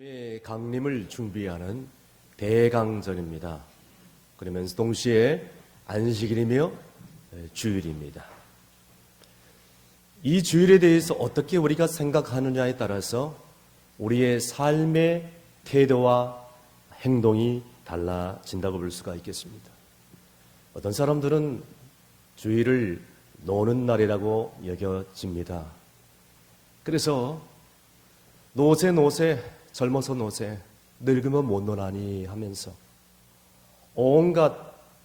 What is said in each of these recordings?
의 강림을 준비하는 대강절입니다. 그러면서 동시에 안식일이며 주일입니다. 이 주일에 대해서 어떻게 우리가 생각하느냐에 따라서 우리의 삶의 태도와 행동이 달라진다고 볼 수가 있겠습니다. 어떤 사람들은 주일을 노는 날이라고 여겨집니다. 그래서 노세 노세 젊어서 노세 늙으면 못 노나니 하면서 온갖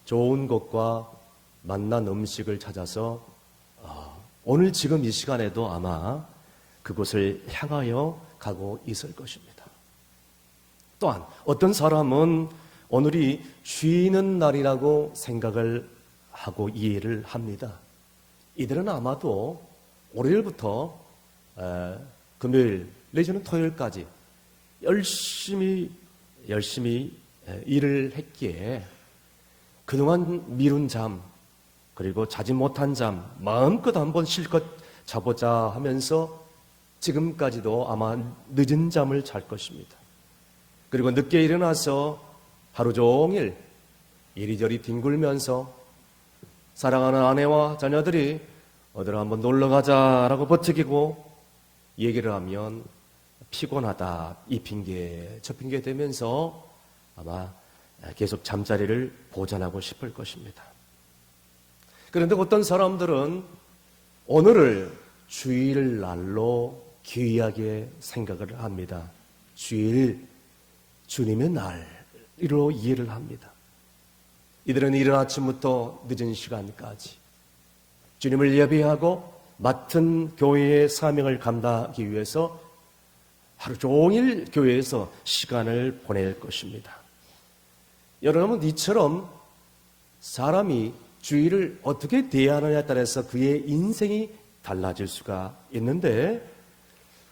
좋은 것과 맛난 음식을 찾아서 아, 오늘 지금 이 시간에도 아마 그곳을 향하여 가고 있을 것입니다. 또한 어떤 사람은 오늘이 쉬는 날이라고 생각을 하고 이해를 합니다. 이들은 아마도 월요일부터 에, 금요일 내지는 토요일까지 열심히 열심히 에, 일을 했기에 그동안 미룬 잠 그리고 자지 못한 잠 마음껏 한번 실컷 자보자 하면서 지금까지도 아마 늦은 잠을 잘 것입니다. 그리고 늦게 일어나서 하루 종일 이리저리 뒹굴면서 사랑하는 아내와 자녀들이 어디로 한번 놀러 가자라고 버티기고 얘기를 하면 피곤하다 이 핑계 저 핑계 되면서 아마 계속 잠자리를 보존하고 싶을 것입니다. 그런데 어떤 사람들은 오늘을 주일 날로 귀하게 생각을 합니다. 주일 주님의 날로 이해를 합니다. 이들은 이른 아침부터 늦은 시간까지 주님을 예배하고 맡은 교회의 사명을 감당하기 위해서 하루 종일 교회에서 시간을 보낼 것입니다. 여러분, 이처럼 사람이 주일을 어떻게 대하느냐에 따라서 그의 인생이 달라질 수가 있는데,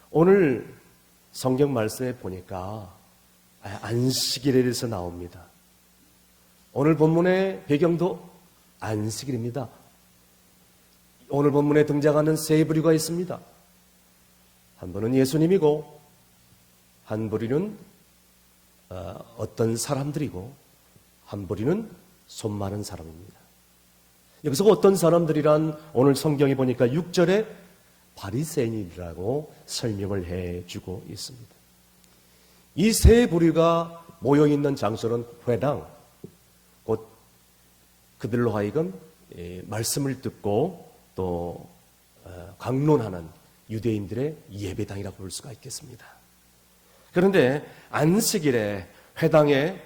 오늘 성경 말씀에 보니까 안식일에 대해서 나옵니다. 오늘 본문의 배경도 안식일입니다. 오늘 본문에 등장하는 세 부류가 있습니다. 한 분은 예수님이고, 한 부류는 어, 어떤 사람들이고, 한 부류는 손 많은 사람입니다. 여기서 어떤 사람들이란 오늘 성경에 보니까 6절에 바리새인이라고 설명을 해주고 있습니다. 이 세 부류가 모여 있는 장소는 회당, 곧 그들로 하여금 예, 말씀을 듣고 또 어, 강론하는 유대인들의 예배당이라고 볼 수가 있겠습니다. 그런데 안식일에 회당에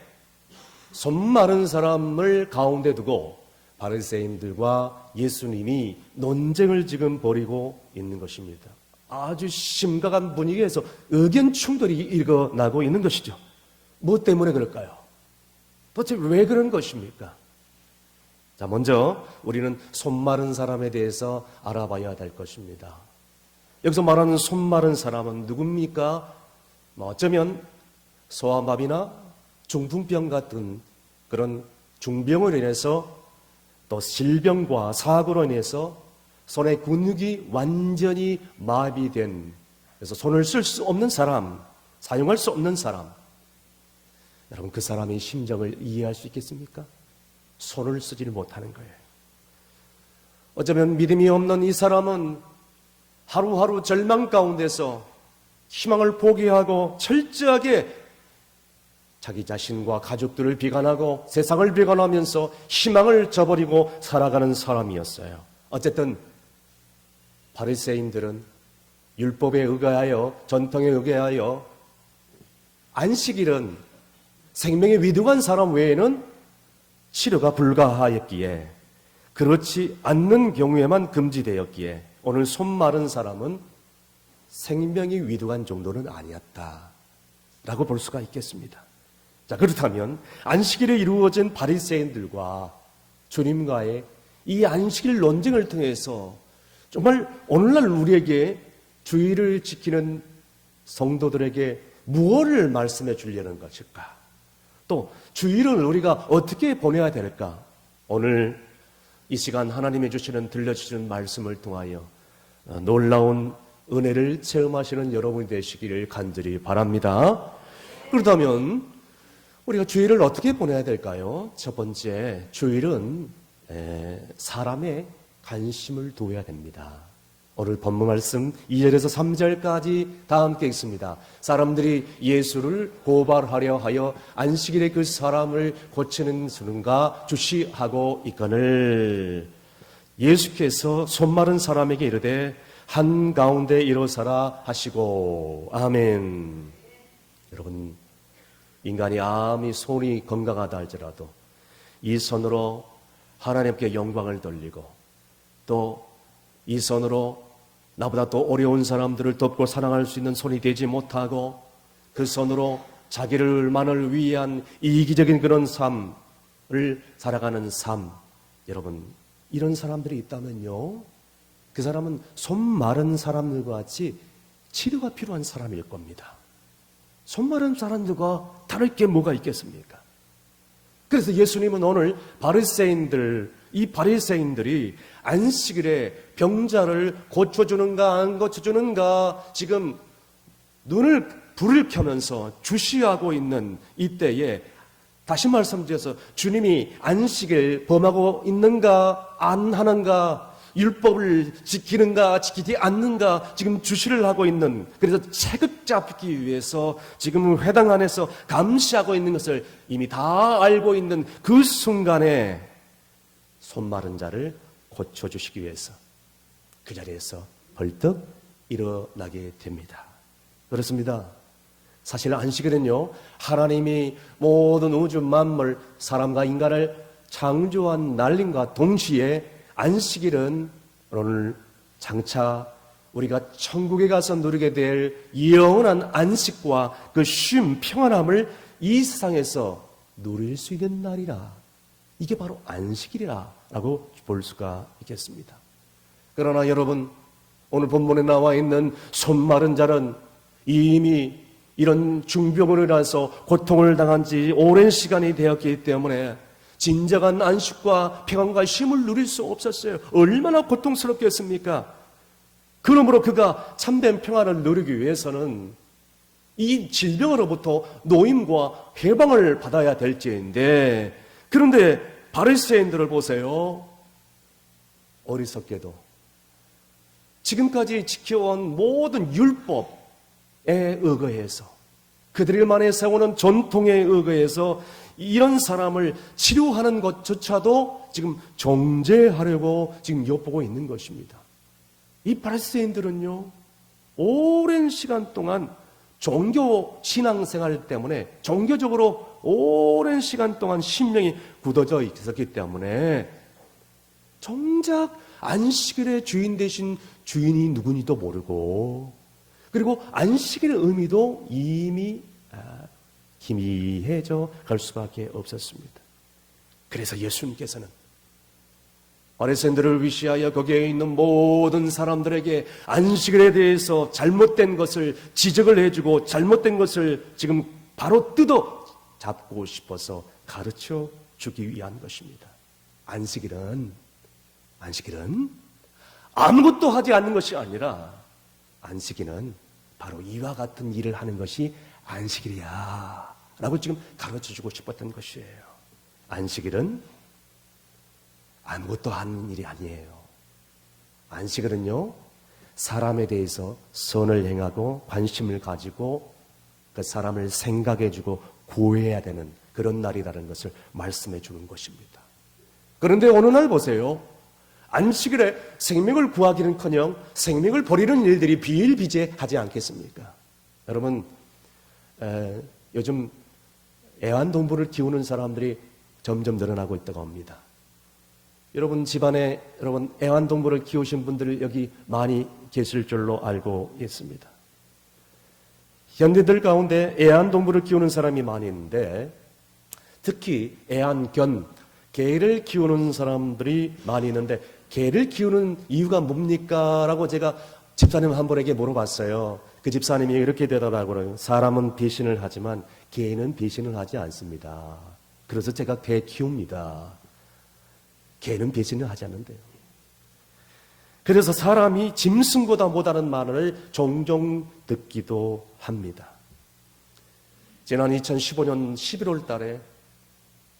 손 마른 사람을 가운데 두고 바리새인들과 예수님이 논쟁을 지금 벌이고 있는 것입니다. 아주 심각한 분위기에서 의견 충돌이 일어나고 있는 것이죠. 무엇 때문에 그럴까요? 도대체 왜 그런 것입니까? 자, 먼저 우리는 손 마른 사람에 대해서 알아봐야 될 것입니다. 여기서 말하는 손 마른 사람은 누굽니까? 뭐 어쩌면 소아마비나 중풍병 같은 그런 중병으로 인해서 또 질병과 사고로 인해서 손의 근육이 완전히 마비된 그래서 손을 쓸 수 없는 사람, 사용할 수 없는 사람. 여러분 그 사람의 심정을 이해할 수 있겠습니까? 손을 쓰지를 못하는 거예요. 어쩌면 믿음이 없는 이 사람은 하루하루 절망 가운데서 희망을 포기하고 철저하게 자기 자신과 가족들을 비관하고 세상을 비관하면서 희망을 저버리고 살아가는 사람이었어요. 어쨌든 바리새인들은 율법에 의거하여 전통에 의거하여 안식일은 생명의 위대한 사람 외에는 치료가 불가하였기에 그렇지 않는 경우에만 금지되었기에 오늘 손 마른 사람은 생명이 위대한 정도는 아니었다 라고 볼 수가 있겠습니다. 자 그렇다면 안식일에 이루어진 바리새인들과 주님과의 이 안식일 논쟁을 통해서 정말 오늘날 우리에게 주의를 지키는 성도들에게 무엇을 말씀해 주려는 것일까? 또 주일을 우리가 어떻게 보내야 될까? 오늘 이 시간 하나님이 주시는 들려주시는 말씀을 통하여 놀라운 은혜를 체험하시는 여러분이 되시기를 간절히 바랍니다. 그렇다면 우리가 주일을 어떻게 보내야 될까요? 첫 번째, 주일은 에, 사람의 관심을 둬야 됩니다. 오늘 본문 말씀 2절에서 3절까지 다 함께 읽습니다. 사람들이 예수를 고발하려 하여 안식일에 그 사람을 고치는 수는가 주시하고 있거늘 예수께서 손마른 사람에게 이르되 한 가운데 일어서라 하시고. 아멘. 여러분 인간이 암이 손이 건강하다 할지라도 이 손으로 하나님께 영광을 돌리고 또 이 손으로 나보다 더 어려운 사람들을 돕고 사랑할 수 있는 손이 되지 못하고 그 손으로 자기를만을 위한 이기적인 그런 삶을 살아가는 삶. 여러분 이런 사람들이 있다면요 그 사람은 손 마른 사람들과 같이 치료가 필요한 사람일 겁니다. 손 마른 사람들과 다를 게 뭐가 있겠습니까? 그래서 예수님은 오늘 바리새인들 이 바리새인들이 안식일에 병자를 고쳐주는가 안 고쳐주는가 지금 눈을 불을 켜면서 주시하고 있는 이때에 다시 말씀드려서 주님이 안식일 범하고 있는가 안 하는가 율법을 지키는가 지키지 않는가 지금 주시를 하고 있는 그래서 체급 잡기 위해서 지금 회당 안에서 감시하고 있는 것을 이미 다 알고 있는 그 순간에 손 마른 자를 고쳐 주시기 위해서 그 자리에서 벌떡 일어나게 됩니다. 그렇습니다. 사실 안식일은요, 하나님이 모든 우주 만물, 사람과 인간을 창조한 날림과 동시에 안식일은 오늘 장차 우리가 천국에 가서 누리게 될 영원한 안식과 그 쉼, 평안함을 이 세상에서 누릴 수 있는 날이라. 이게 바로 안식일이라고 볼 수가 있겠습니다. 그러나 여러분, 오늘 본문에 나와 있는 손 마른 자는 이미 이런 중병으로 인해서 고통을 당한 지 오랜 시간이 되었기 때문에 진정한 안식과 평안과 쉼을 누릴 수 없었어요. 얼마나 고통스럽겠습니까? 그러므로 그가 참된 평안을 누리기 위해서는 이 질병으로부터 노임과 해방을 받아야 될지인데 그런데 바리새인들을 보세요. 어리석게도 지금까지 지켜온 모든 율법에 의거해서 그들만의 세우는 전통에 의거해서 이런 사람을 치료하는 것조차도 지금 정죄하려고 지금 엿보고 있는 것입니다. 이 바리새인들은요 오랜 시간 동안 종교 신앙생활 때문에 종교적으로 오랜 시간 동안 심령이 굳어져 있었기 때문에 정작 안식일의 주인 대신 주인이 누구니도 모르고 그리고 안식일의 의미도 이미 희미해져 갈 수밖에 없었습니다. 그래서 예수님께서는 바리새인들을 위시하여 거기에 있는 모든 사람들에게 안식일에 대해서 잘못된 것을 지적을 해주고 잘못된 것을 지금 바로 뜯어 잡고 싶어서 가르쳐 주기 위한 것입니다. 안식일은 안식일은 아무것도 하지 않는 것이 아니라 안식일은 바로 이와 같은 일을 하는 것이 안식일이야. 라고 지금 가르쳐 주고 싶었던 것이에요. 안식일은 아무것도 하는 일이 아니에요. 안식일은요, 사람에 대해서 선을 행하고 관심을 가지고 그 사람을 생각해 주고 구해야 되는 그런 날이라는 것을 말씀해 주는 것입니다. 그런데 어느 날 보세요. 안식일에 생명을 구하기는 커녕 생명을 버리는 일들이 비일비재하지 않겠습니까? 여러분, 에, 요즘 애완동물을 키우는 사람들이 점점 늘어나고 있다고 합니다. 여러분 집안에 여러분 애완동물을 키우신 분들 여기 많이 계실 줄로 알고 있습니다. 현대들 가운데 애완동물을 키우는 사람이 많이 있는데 특히 애완견, 개를 키우는 사람들이 많이 있는데 개를 키우는 이유가 뭡니까? 라고 제가 집사님 한 분에게 물어봤어요. 그 집사님이 이렇게 대답하고요. 사람은 배신을 하지만 개는 배신을 하지 않습니다. 그래서 제가 개 키웁니다. 개는 배신을 하지 않는데요. 그래서 사람이 짐승보다 못하는 말을 종종 듣기도 합니다. 지난 2015년 11월 달에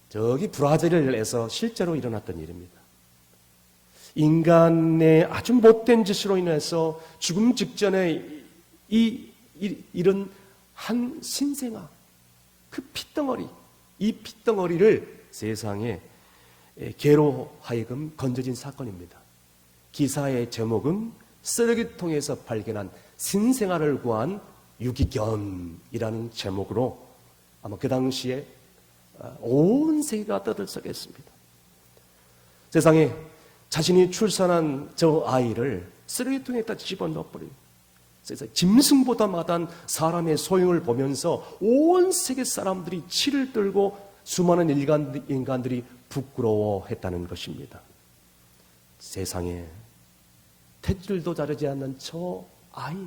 저기 브라질에서 실제로 일어났던 일입니다. 인간의 아주 못된 짓으로 인해서 죽음 직전에 이, 이 이런 한 신생아 그 핏덩어리 이 핏덩어리를 세상에 개로 하여금 건져진 사건입니다. 기사의 제목은 쓰레기통에서 발견한 신생아를 구한 유기견이라는 제목으로 아마 그 당시에 온 세계가 떠들썩했습니다. 세상에 자신이 출산한 저 아이를 쓰레기통에다 집어넣어버 린 세상 짐승보다 마단 사람의 소용을 보면서 온 세계 사람들이 치를 떨고 수많은 인간, 인간들이 부끄러워했다는 것입니다. 세상에 탯줄도 자르지 않는 저 아이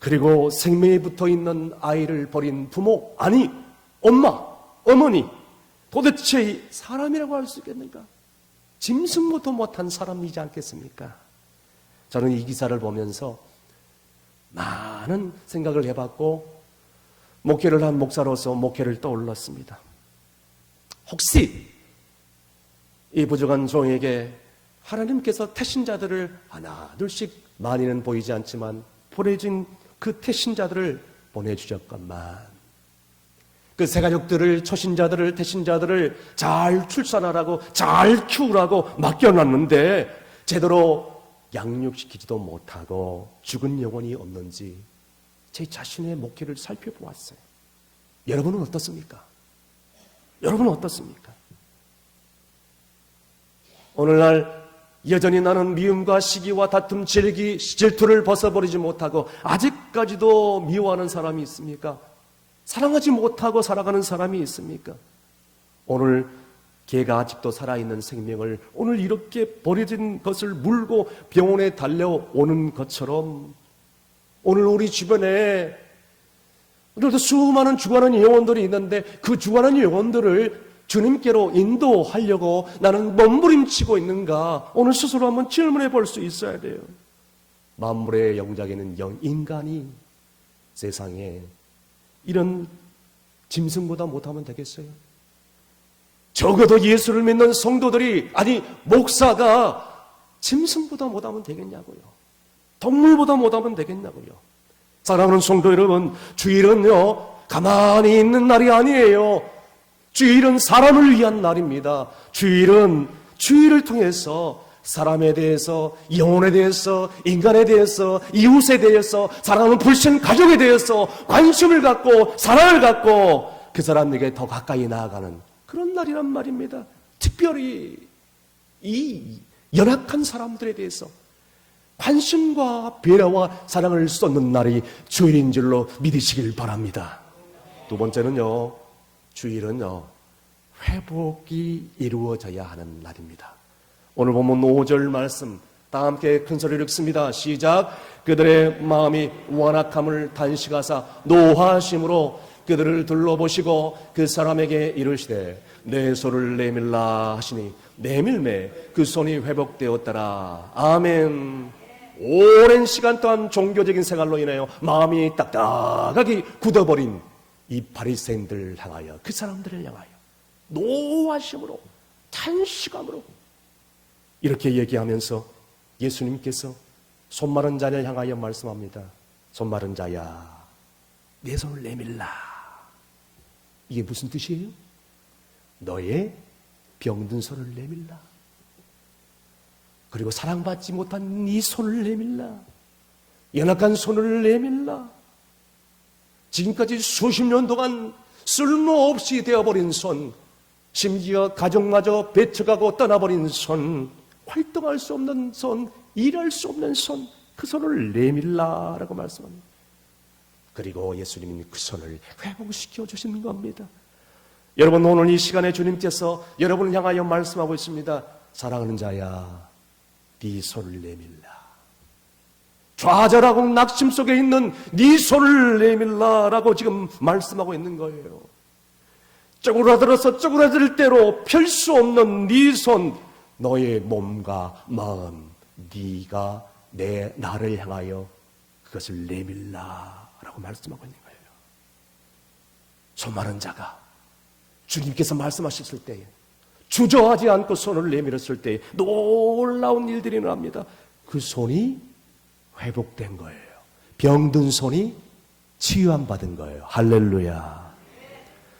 그리고 생명에 붙어 있는 아이를 버린 부모 아니 엄마 어머니 도대체 사람이라고 할 수 있겠는가? 짐승보다 못한 사람이지 않겠습니까? 저는 이 기사를 보면서 많은 생각을 해봤고 목회를 한 목사로서 목회를 떠올랐습니다. 혹시 이 부족한 종에게 하나님께서 태신자들을 하나 둘씩 많이는 보이지 않지만 보내진 그 태신자들을 보내주셨건만 그 새가족들을 초신자들을 태신자들을 잘 출산하라고 잘 키우라고 맡겨놨는데 제대로 양육시키지도 못하고 죽은 영혼이 없는지 제 자신의 목회를 살펴보았어요. 여러분은 어떻습니까? 여러분은 어떻습니까? 오늘날 여전히 나는 미움과 시기와 다툼, 질기, 질투를 벗어버리지 못하고 아직까지도 미워하는 사람이 있습니까? 사랑하지 못하고 살아가는 사람이 있습니까? 오늘 개가 아직도 살아있는 생명을 오늘 이렇게 버려진 것을 물고 병원에 달려오는 것처럼 오늘 우리 주변에 오늘도 수많은 죽어가는 영혼들이 있는데 그 죽어가는 영혼들을 주님께로 인도하려고 나는 몸부림치고 있는가? 오늘 스스로 한번 질문해 볼 수 있어야 돼요. 만물의 영장에는 영, 인간이 세상에 이런 짐승보다 못하면 되겠어요? 적어도 예수를 믿는 성도들이, 아니, 목사가 짐승보다 못하면 되겠냐고요. 동물보다 못하면 되겠냐고요. 사랑하는 성도 여러분, 주일은요, 가만히 있는 날이 아니에요. 주일은 사람을 위한 날입니다. 주일은 주일을 통해서 사람에 대해서, 영혼에 대해서, 인간에 대해서, 이웃에 대해서, 사랑하는 불신 가족에 대해서 관심을 갖고, 사랑을 갖고, 그 사람에게 더 가까이 나아가는 그런 날이란 말입니다. 특별히 이 연약한 사람들에 대해서 관심과 배려와 사랑을 쏟는 날이 주일인 줄로 믿으시길 바랍니다. 두 번째는요, 주일은요, 회복이 이루어져야 하는 날입니다. 오늘 보면 5절 말씀 다 함께 큰 소리를 읽습니다. 시작. 그들의 마음이 완악함을 단식하사 노하심으로 그들을 둘러보시고 그 사람에게 이르시되 내 손을 내밀라 하시니 내밀매 그 손이 회복되었더라. 아멘. 오랜 시간 동안 종교적인 생활로 인하여 마음이 딱딱하게 굳어버린 이 바리새인들을 향하여 그 사람들을 향하여 노하심으로 탄식함으로 이렇게 얘기하면서 예수님께서 손마른 자를 향하여 말씀합니다. 손마른 자야, 내 손을 내밀라. 이게 무슨 뜻이에요? 너의 병든 손을 내밀라. 그리고 사랑받지 못한 네 손을 내밀라. 연약한 손을 내밀라. 지금까지 수십 년 동안 쓸모없이 되어버린 손, 심지어 가족마저 배척하고 떠나버린 손, 활동할 수 없는 손, 일할 수 없는 손, 그 손을 내밀라라고 말씀합니다. 그리고 예수님이 그 손을 회복시켜 주시는 겁니다. 여러분 오늘 이 시간에 주님께서 여러분을 향하여 말씀하고 있습니다. 사랑하는 자야, 네 손을 내밀라. 좌절하고 낙심 속에 있는 네 손을 내밀라라고 지금 말씀하고 있는 거예요. 쪼그라들어서 쪼그라들 대로 펼 수 없는 네 손, 너의 몸과 마음, 네가 내 나를 향하여 그것을 내밀라 라고 말씀하고 있는 거예요. 수많은 자가 주님께서 말씀하셨을 때에 주저하지 않고 손을 내밀었을 때에 놀라운 일들이 일어납니다. 그 손이 회복된 거예요. 병든 손이 치유함 받은 거예요. 할렐루야.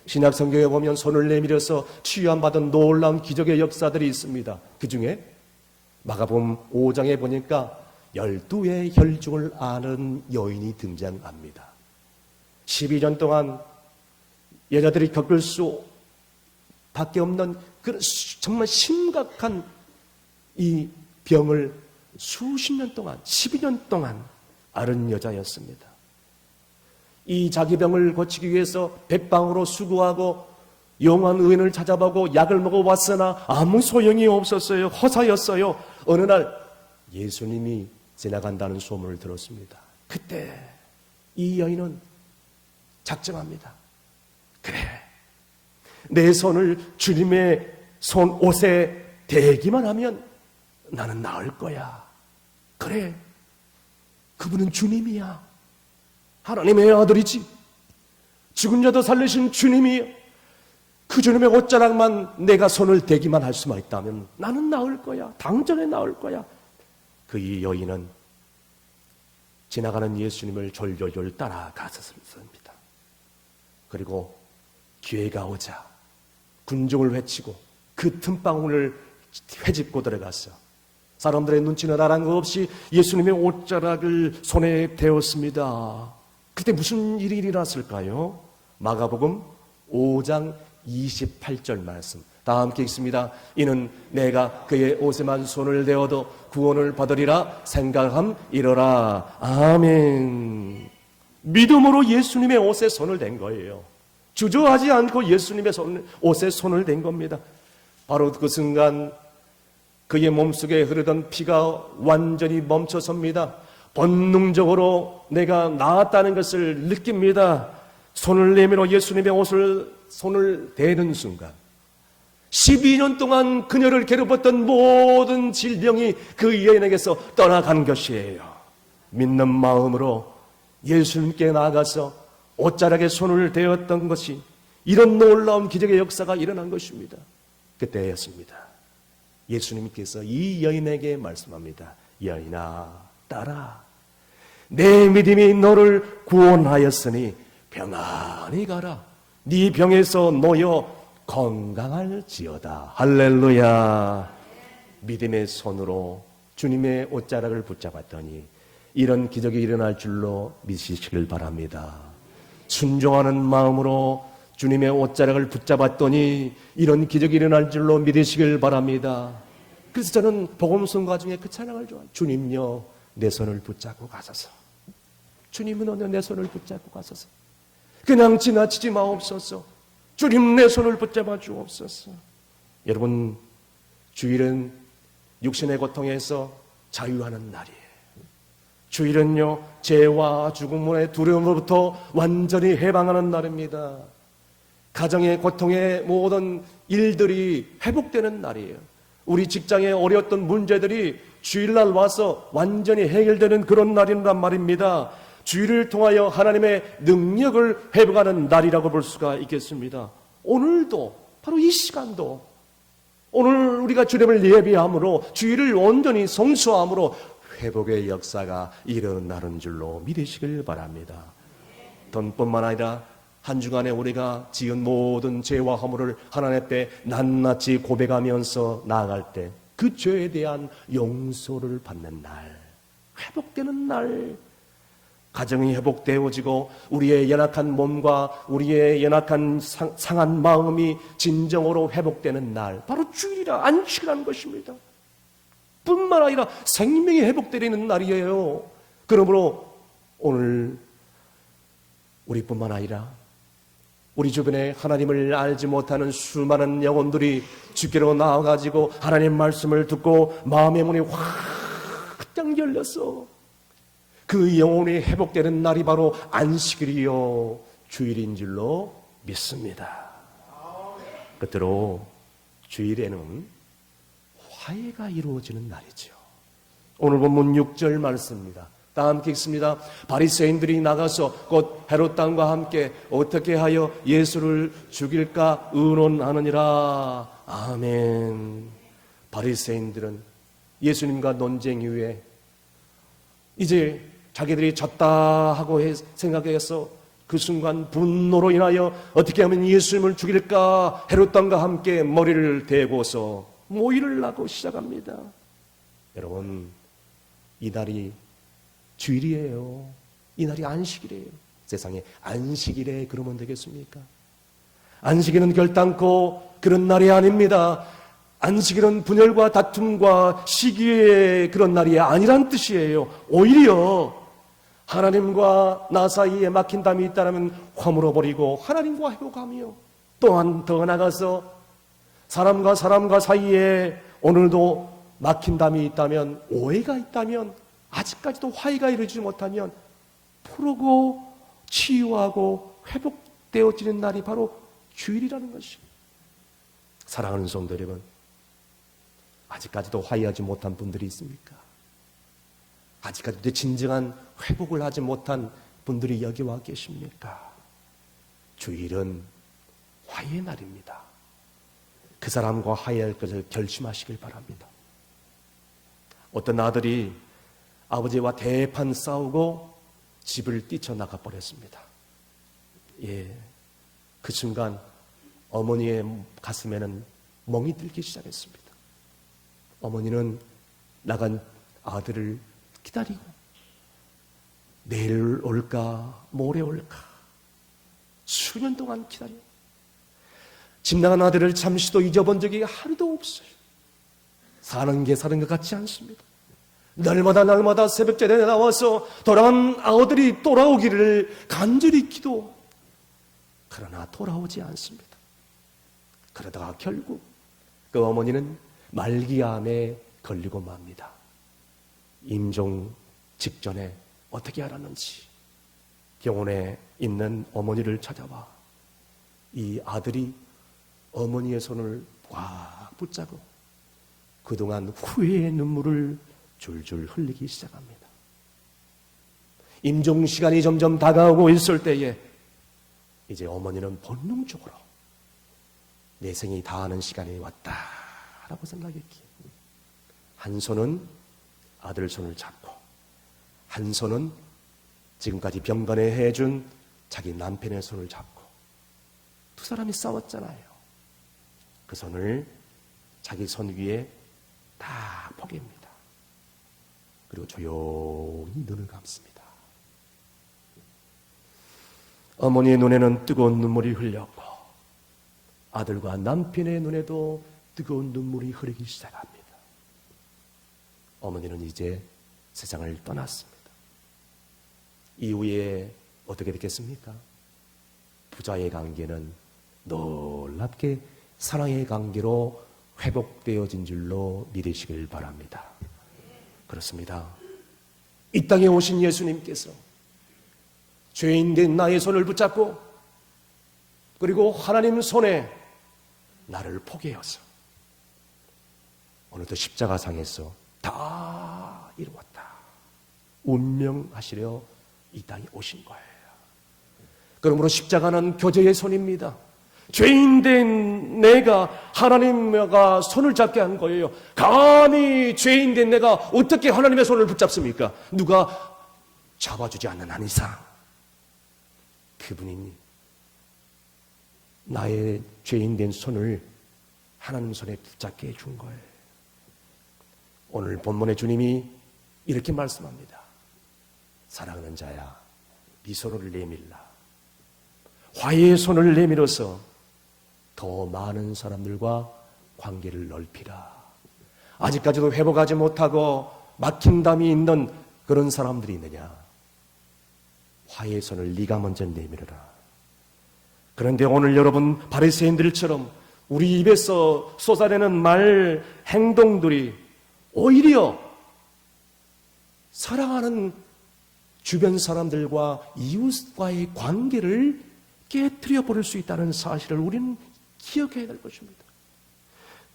신약 성경에 보면 손을 내밀어서 치유함 받은 놀라운 기적의 역사들이 있습니다. 그 중에 마가복음 5장에 보니까 12의 혈중을 아는 여인이 등장합니다. 12년 동안 여자들이 겪을 수 밖에 없는 그 정말 심각한 이 병을 수십 년 동안, 12년 동안 앓은 여자였습니다. 이 자기 병을 고치기 위해서 백방으로 수고하고 영한 의인을 찾아보고 약을 먹어왔으나 아무 소용이 없었어요. 허사였어요. 어느 날 예수님이 지나간다는 소문을 들었습니다. 그때 이 여인은 작정합니다. 그래. 내 손을 주님의 손 옷에 대기만 하면 나는 나을 거야. 그래. 그분은 주님이야. 하나님의 아들이지. 죽은 자도 살리신 주님이 그 주님의 옷자락만 내가 손을 대기만 할 수만 있다면 나는 나을 거야. 당장에 나을 거야. 그 이 여인은 지나가는 예수님을 졸졸졸 따라갔었습니다. 그리고 기회가 오자 군중을 외치고 그 틈방울을 헤집고 들어갔어. 사람들의 눈치는 나란 거 없이 예수님의 옷자락을 손에 대었습니다. 그때 무슨 일이 일어났을까요? 마가복음 5장 28절 말씀. 다 함께 읽습니다. 이는 내가 그의 옷에만 손을 대어도 구원을 받으리라 생각함 이러라. 아멘. 믿음으로 예수님의 옷에 손을 댄 거예요. 주저하지 않고 예수님의 손, 옷에 손을 댄 겁니다. 바로 그 순간 그의 몸속에 흐르던 피가 완전히 멈춰섭니다. 본능적으로 내가 나았다는 것을 느낍니다. 손을 내밀어 예수님의 옷을 손을 대는 순간 12년 동안 그녀를 괴롭혔던 모든 질병이 그 여인에게서 떠나간 것이에요. 믿는 마음으로 예수님께 나아가서 옷자락에 손을 대었던 것이 이런 놀라운 기적의 역사가 일어난 것입니다. 그때였습니다. 예수님께서 이 여인에게 말씀합니다. 여인아, 따라. 내 믿음이 너를 구원하였으니 평안히 가라. 네 병에서 놓여 건강할지어다. 할렐루야. 믿음의 손으로 주님의 옷자락을 붙잡았더니 이런 기적이 일어날 줄로 믿으시길 바랍니다. 순종하는 마음으로 주님의 옷자락을 붙잡았더니 이런 기적이 일어날 줄로 믿으시길 바랍니다. 그래서 저는 복음성 중에 그 찬양을 좋아해요. 주님요, 내 손을 붙잡고 가소서. 주님은 오늘 내 손을 붙잡고 가소서. 그냥 지나치지 마옵소서. 주님 내 손을 붙잡아 주옵소서. 여러분, 주일은 육신의 고통에서 자유하는 날이에요. 주일은요, 죄와 죽음의 두려움으로부터 완전히 해방하는 날입니다. 가정의 고통의 모든 일들이 회복되는 날이에요. 우리 직장에 어려웠던 문제들이 주일날 와서 완전히 해결되는 그런 날이란 말입니다. 주일을 통하여 하나님의 능력을 회복하는 날이라고 볼 수가 있겠습니다. 오늘도 바로 이 시간도 오늘 우리가 주님을 예비함으로 주일을 온전히 성수함으로 회복의 역사가 일어나는 줄로 믿으시길 바랍니다. 돈뿐만 아니라 한 주간에 우리가 지은 모든 죄와 허물을 하나님 앞에 낱낱이 고백하면서 나아갈 때 그 죄에 대한 용서를 받는 날, 회복되는 날, 가정이 회복되어지고 우리의 연약한 몸과 우리의 연약한 상, 상한 마음이 진정으로 회복되는 날, 바로 주일이라 안식이라는 것입니다. 뿐만 아니라 생명이 회복되는 날이에요. 그러므로 오늘 우리뿐만 아니라 우리 주변에 하나님을 알지 못하는 수많은 영혼들이 주께로 나와가지고 하나님 말씀을 듣고 마음의 문이 확 열렸어. 그 영혼이 회복되는 날이 바로 안식일이요 주일인 줄로 믿습니다. 끝으로 주일에는 화해가 이루어지는 날이죠. 오늘 본문 6절 말씀입니다. 다 함께 읽습니다. 바리새인들이 나가서 곧 헤롯 당과 함께 어떻게 하여 예수를 죽일까 의논하느니라. 아멘. 바리새인들은 예수님과 논쟁 이후에 이제 자기들이 졌다 하고 해- 생각해서 그 순간 분노로 인하여 어떻게 하면 예수님을 죽일까 헤롯 당과 함께 머리를 대고서 모의를 하고 시작합니다. 여러분 이 날이 주일이에요. 이 날이 안식이래요. 세상에 안식일에 그러면 되겠습니까? 안식일은 결단코 그런 날이 아닙니다. 안식일은 분열과 다툼과 시기의 그런 날이 아니란 뜻이에요. 오히려 하나님과 나 사이에 막힌 담이 있다면 허물어 버리고 하나님과 회복하며 또한 더 나가서 사람과 사람과 사이에 오늘도 막힌 담이 있다면 오해가 있다면 아직까지도 화해가 이루지 못하면 풀고 치유하고 회복되어지는 날이 바로 주일이라는 것입니다. 사랑하는 성도 여러분, 아직까지도 화해하지 못한 분들이 있습니까? 아직까지도 진정한 회복을 하지 못한 분들이 여기 와 계십니까? 주일은 화해의 날입니다. 그 사람과 화해할 것을 결심하시길 바랍니다. 어떤 아들이 아버지와 대판 싸우고 집을 뛰쳐나가 버렸습니다. 예. 그 순간 어머니의 가슴에는 멍이 들기 시작했습니다. 어머니는 나간 아들을 기다리고 내일 올까 모레 올까 수년 동안 기다려 집 나간 아들을 잠시도 잊어본 적이 하루도 없어요. 사는 게 사는 것 같지 않습니다. 날마다 날마다 새벽 제단에 나와서 돌아간 아우들이 돌아오기를 간절히 기도. 그러나 돌아오지 않습니다. 그러다가 결국 그 어머니는 말기암에 걸리고 맙니다. 임종 직전에 어떻게 알았는지 병원에 있는 어머니를 찾아와 이 아들이 어머니의 손을 꽉 붙잡고 그동안 후회의 눈물을 줄줄 흘리기 시작합니다. 임종 시간이 점점 다가오고 있을 때에 이제 어머니는 본능적으로 내 생이 다하는 시간이 왔다라고 생각했기에 한 손은 아들 손을 잡고 한 손은 지금까지 병간에 해준 자기 남편의 손을 잡고 두 사람이 싸웠잖아요. 그 손을 자기 손 위에 다 포개입니다. 그리고 조용히 눈을 감습니다. 어머니의 눈에는 뜨거운 눈물이 흘렸고 아들과 남편의 눈에도 뜨거운 눈물이 흐르기 시작합니다. 어머니는 이제 세상을 떠났습니다. 이후에 어떻게 됐겠습니까? 부자의 관계는 놀랍게 사랑의 관계로 회복되어진 줄로 믿으시길 바랍니다. 그렇습니다. 이 땅에 오신 예수님께서 죄인 된 나의 손을 붙잡고 그리고 하나님 손에 나를 포개어서 어느덧 십자가상에서 다 이루었다. 운명하시려 이 땅에 오신 거예요. 그러므로 십자가는 교제의 손입니다. 죄인 된 내가 하나님과 손을 잡게 한 거예요. 감히 죄인 된 내가 어떻게 하나님의 손을 붙잡습니까? 누가 잡아주지 않는 한 이상 그분이 나의 죄인 된 손을 하나님 손에 붙잡게 해준 거예요. 오늘 본문의 주님이 이렇게 말씀합니다. 사랑하는 자야, 네 손을 내밀라. 화해의 손을 내밀어서 더 많은 사람들과 관계를 넓히라. 아직까지도 회복하지 못하고 막힌 담이 있는 그런 사람들이 있느냐? 화해의 손을 네가 먼저 내밀어라. 그런데 오늘 여러분 바리새인들처럼 우리 입에서 쏟아내는 말, 행동들이 오히려 사랑하는 주변 사람들과 이웃과의 관계를 깨뜨려 버릴 수 있다는 사실을 우리는 기억해야 될 것입니다.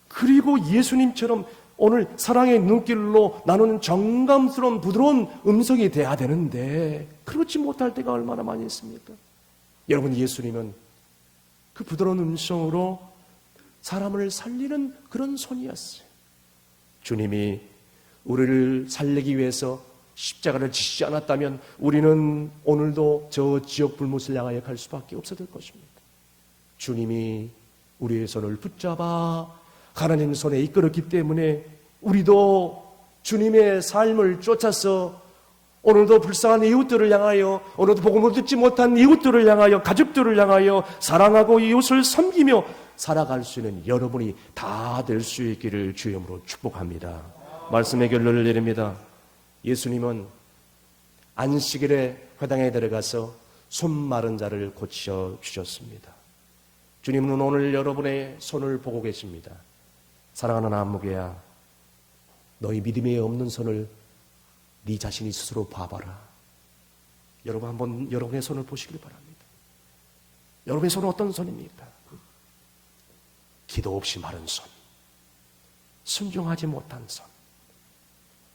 그리고 예수님처럼 오늘 사랑의 눈길로 나누는 정감스러운 부드러운 음성이 돼야 되는데 그렇지 못할 때가 얼마나 많이 있습니까? 여러분 예수님은 그 부드러운 음성으로 사람을 살리는 그런 손이었어요. 주님이 우리를 살리기 위해서 십자가를 지시지 않았다면 우리는 오늘도 저 지역 불못을 향하여 갈 수밖에 없었을 것입니다. 주님이 우리의 손을 붙잡아 하나님 손에 이끌었기 때문에 우리도 주님의 삶을 쫓아서 오늘도 불쌍한 이웃들을 향하여 오늘도 복음을 듣지 못한 이웃들을 향하여 가족들을 향하여 사랑하고 이웃을 섬기며 살아갈 수 있는 여러분이 다 될 수 있기를 주임으로 축복합니다. 말씀의 결론을 내립니다. 예수님은 안식일에 회당에 들어가서 손 마른 자를 고쳐 주셨습니다. 주님은 오늘 여러분의 손을 보고 계십니다. 사랑하는 안무개야, 너희 믿음에 없는 손을 네 자신이 스스로 봐봐라. 여러분 한번 여러분의 손을 보시길 바랍니다. 여러분의 손은 어떤 손입니까? 기도 없이 마른 손, 순종하지 못한 손,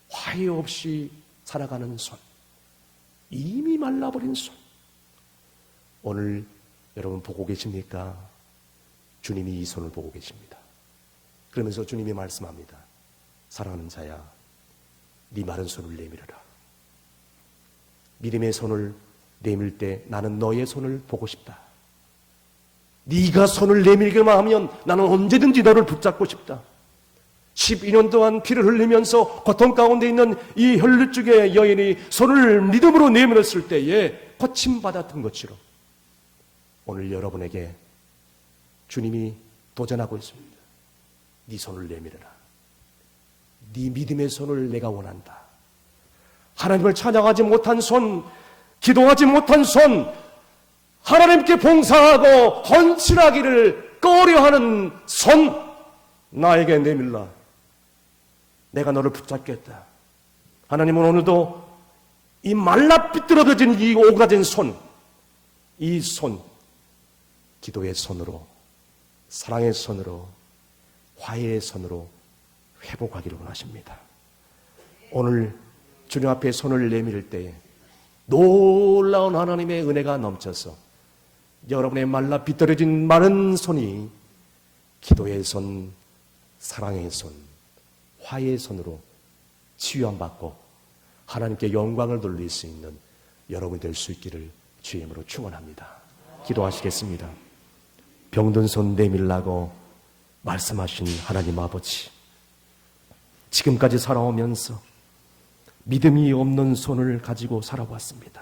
화해 없이 살아가는 손, 이미 말라버린 손. 오늘 여러분 보고 계십니까? 주님이 이 손을 보고 계십니다. 그러면서 주님이 말씀합니다. 사랑하는 자야, 네 마른 손을 내밀어라. 믿음의 손을 내밀 때 나는 너의 손을 보고 싶다. 네가 손을 내밀기만 하면 나는 언제든지 너를 붙잡고 싶다. 12년 동안 피를 흘리면서 고통 가운데 있는 이 혈루증의 여인이 손을 믿음으로 내밀었을 때에 고침받았던 것처럼 오늘 여러분에게 주님이 도전하고 있습니다. 네 손을 내밀어라. 네 믿음의 손을 내가 원한다. 하나님을 찬양하지 못한 손, 기도하지 못한 손, 하나님께 봉사하고 헌신하기를 꺼려하는 손, 나에게 내밀라. 내가 너를 붙잡겠다. 하나님은 오늘도 이 말라 삐뚤어진 이 오가진 손, 이 손, 기도의 손으로, 사랑의 손으로, 화해의 손으로 회복하기를 원하십니다. 오늘 주님 앞에 손을 내밀 때에 놀라운 하나님의 은혜가 넘쳐서 여러분의 말라 빗떨어진 마른 손이 기도의 손, 사랑의 손, 화해의 손으로 치유함받고 하나님께 영광을 돌릴 수 있는 여러분이 될 수 있기를 주임으로 축원합니다. 기도하시겠습니다. 병든 손 내밀라고 말씀하신 하나님 아버지. 지금까지 살아오면서 믿음이 없는 손을 가지고 살아왔습니다.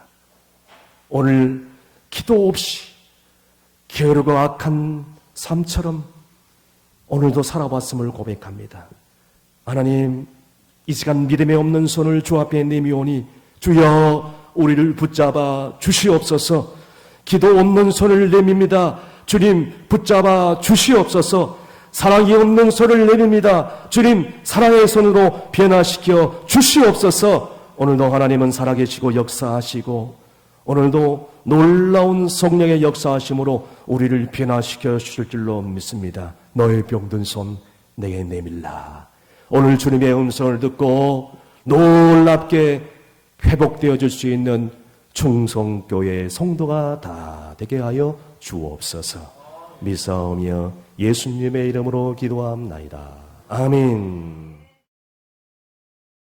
오늘 기도 없이 게으르고 악한 삶처럼 오늘도 살아왔음을 고백합니다. 하나님, 이 시간 믿음에 없는 손을 주 앞에 내미오니 주여 우리를 붙잡아 주시옵소서 기도 없는 손을 내밉니다. 주님 붙잡아 주시옵소서 사랑이 없는 손을 내밉니다. 주님 사랑의 손으로 변화시켜 주시옵소서 오늘도 하나님은 살아계시고 역사하시고 오늘도 놀라운 성령의 역사하심으로 우리를 변화시켜 주실 줄로 믿습니다. 너의 병든 손 내게 내밀라. 오늘 주님의 음성을 듣고 놀랍게 회복되어 줄 수 있는 충성교회 성도가 다 되게 하여 주옵소서. 미사오며 예수님의 이름으로 기도함나이다. 아멘.